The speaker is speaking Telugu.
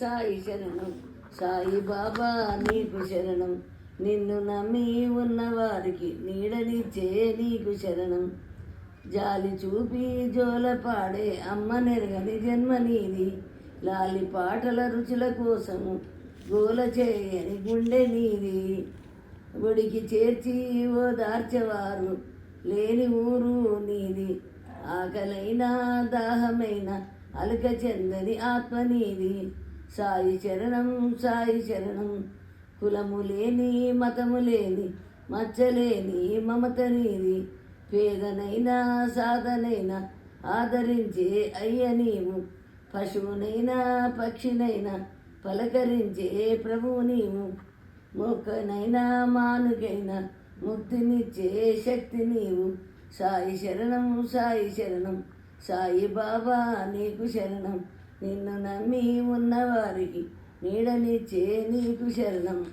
సాయి శరణం సాయి బాబా నీకు శరణం. నిన్ను నమ్మి ఉన్న వారికి నీడనిచ్చే నీకు శరణం. జాలి చూపి జోల పాడే అమ్మ నెరగని జన్మ నీది. లాలి పాటల రుచుల కోసము గోల చేయని గుండె నీది. గుడికి చేర్చి ఓదార్చేవారు లేని ఊరు నీది. ఆకలైన దాహమైన అలక చెందని ఆత్మ నీది. సాయి చరణం సాయి చరణం. కులము లేని మతము లేని మచ్చలేని మమత నీది. పేదనైనా సాధనైనా ఆదరించే అయ్య నీవు. పశువునైనా పక్షినైనా పలకరించే ప్రభువు నీవు. మొక్కనైనా మానుకైనా ముక్తినిచ్చే శక్తి నీవు. సాయి శరణం సాయి శరణం సాయి బాబా నీకు శరణం. నిన్ను నమ్మి ఉన్నవారికి నీడనిచ్చే నీకు శరణం.